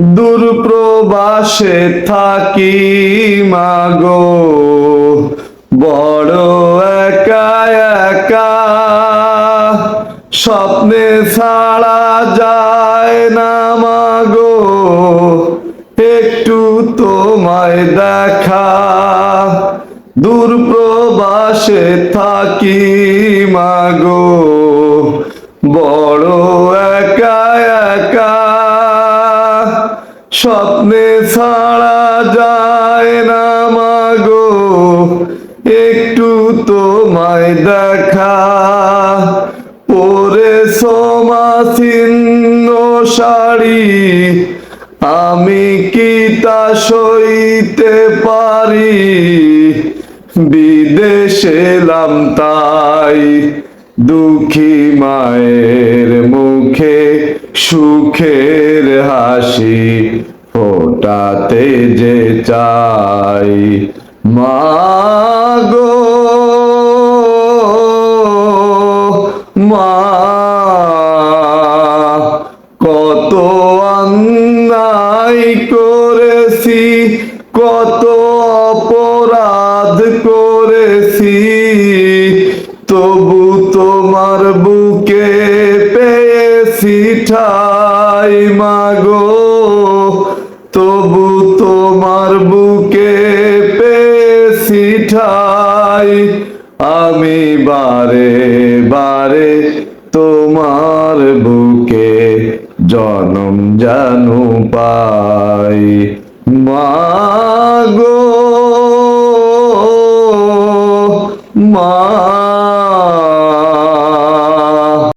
দূর প্রবাসে থাকি মাগো, বড় একা একা। স্বপ্নে ছাড়া যায় না মাগো, একটু তোমায় দেখা। দূর প্রবাসে থাকি মাগো, বড় স্বপ্নে ছাড়া যায় না মাগো, একটু তোমায় দেখা। পরে সমাসিন্ন শাড়ি, আমি কি তা সইতে পারি? বিদেশে এলাম তাই দুঃখী মায়ের মুখে। সুখের হাসি ফোটাতে যে চাই। মাগো, মা, কত অন্যায় করেছি, কত অপরাধ করেছি, তবু তোমার বুকে সিঠাই মাগো, তবু তোমার বুকে পে সিঠাই। আমি বারে বারে তোমার বুকে জনম জানু পাই। মাগো মা